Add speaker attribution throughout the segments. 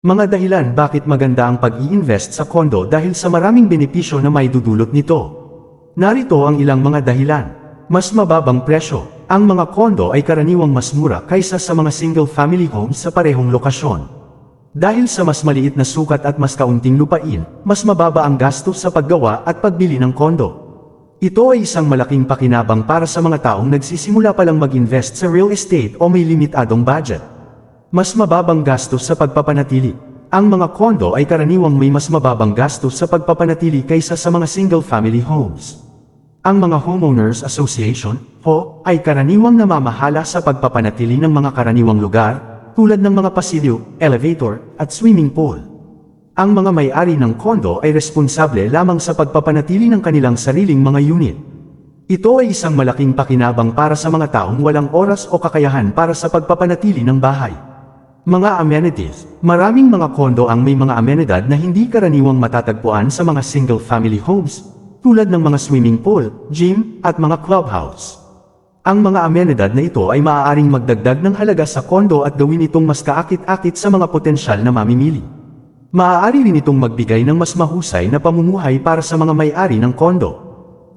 Speaker 1: Mga dahilan bakit maganda ang pag-i-invest sa kondo dahil sa maraming benepisyo na may dudulot nito. Narito ang ilang mga dahilan. Mas mababang presyo. Ang mga kondo ay karaniwang mas mura kaysa sa mga single-family homes sa parehong lokasyon. Dahil sa mas maliit na sukat at mas kaunting lupain, mas mababa ang gastos sa paggawa at pagbili ng kondo. Ito ay isang malaking pakinabang para sa mga taong nagsisimula pa lang mag-invest sa real estate o may limitadong budget. Mas mababang gastos sa pagpapanatili. Ang mga kondo ay karaniwang may mas mababang gastos sa pagpapanatili kaysa sa mga single-family homes. Ang mga Homeowners Association, HO, ay karaniwang namamahala sa pagpapanatili ng mga karaniwang lugar, tulad ng mga pasilyo, elevator, at swimming pool. Ang mga may-ari ng kondo ay responsable lamang sa pagpapanatili ng kanilang sariling mga unit. Ito ay isang malaking pakinabang para sa mga taong walang oras o kakayahan para sa pagpapanatili ng bahay. Mga amenities. Maraming mga kondo ang may mga amenidad na hindi karaniwang matatagpuan sa mga single-family homes, tulad ng mga swimming pool, gym, at mga clubhouse. Ang mga amenidad na ito ay maaaring magdagdag ng halaga sa kondo at gawin itong mas kaakit-akit sa mga potensyal na mamimili. Maaari rin itong magbigay ng mas mahusay na pamumuhay para sa mga may-ari ng kondo.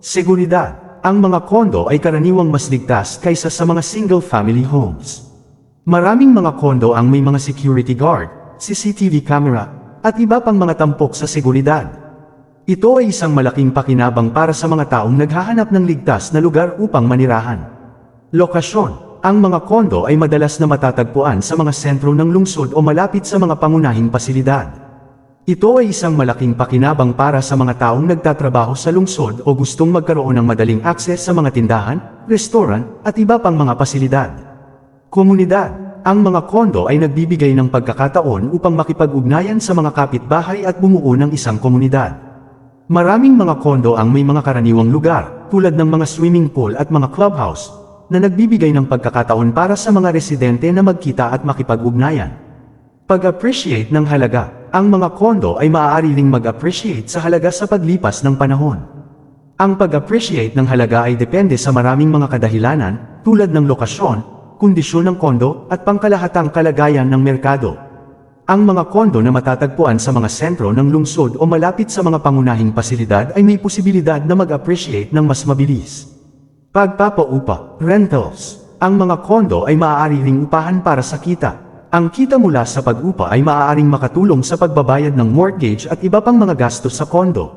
Speaker 1: Seguridad. Ang mga kondo ay karaniwang mas ligtas kaysa sa mga single-family homes. Maraming mga kondo ang may mga security guard, CCTV camera, at iba pang mga tampok sa seguridad. Ito ay isang malaking pakinabang para sa mga taong naghahanap ng ligtas na lugar upang manirahan. Lokasyon. Ang mga kondo ay madalas na matatagpuan sa mga sentro ng lungsod o malapit sa mga pangunahing pasilidad. Ito ay isang malaking pakinabang para sa mga taong nagtatrabaho sa lungsod o gustong magkaroon ng madaling akses sa mga tindahan, restoran, at iba pang mga pasilidad. Komunidad. Ang mga kondo ay nagbibigay ng pagkakataon upang makipag-ugnayan sa mga kapitbahay at bumuo ng isang komunidad. Maraming mga kondo ang may mga karaniwang lugar, tulad ng mga swimming pool at mga clubhouse, na nagbibigay ng pagkakataon para sa mga residente na magkita at makipag-ugnayan. Pag-appreciate ng halaga. Ang mga kondo ay maaari ring mag-appreciate sa halaga sa paglipas ng panahon. Ang pag-appreciate ng halaga ay depende sa maraming mga kadahilanan, tulad ng lokasyon, kondisyon ng kondo, at pangkalahatang kalagayan ng merkado. Ang mga kondo na matatagpuan sa mga sentro ng lungsod o malapit sa mga pangunahing pasilidad ay may posibilidad na mag-appreciate ng mas mabilis. Pagpapaupa, rentals. Ang mga kondo ay maaari ring upahan para sa kita. Ang kita mula sa pag-upa ay maaaring makatulong sa pagbabayad ng mortgage at iba pang mga gastos sa kondo.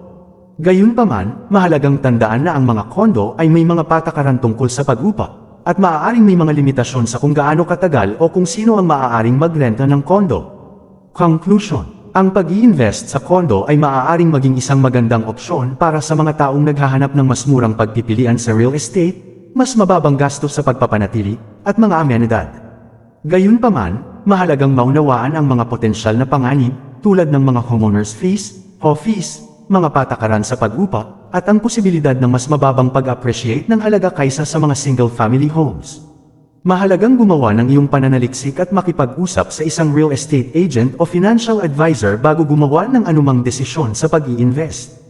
Speaker 1: Gayunpaman, mahalagang tandaan na ang mga kondo ay may mga patakaran tungkol sa pag-upa, at maaaring may mga limitasyon sa kung gaano katagal o kung sino ang maaaring magrenta ng kondo. Conclusion Ang pag-i-invest sa kondo ay maaaring maging isang magandang opsyon para sa mga taong naghahanap ng mas murang pagpipilian sa real estate, mas mababang gastos sa pagpapanatili, at mga amenidad. Gayunpaman, mahalagang maunawaan ang mga potensyal na panganib, tulad ng mga homeowners fees, o fees, mga patakaran sa pag-upa, at ang posibilidad ng mas mababang pag-appreciate ng halaga kaysa sa mga single-family homes. Mahalagang gumawa ng iyong pananaliksik at makipag-usap sa isang real estate agent o financial advisor bago gumawa ng anumang desisyon sa pag-i-invest.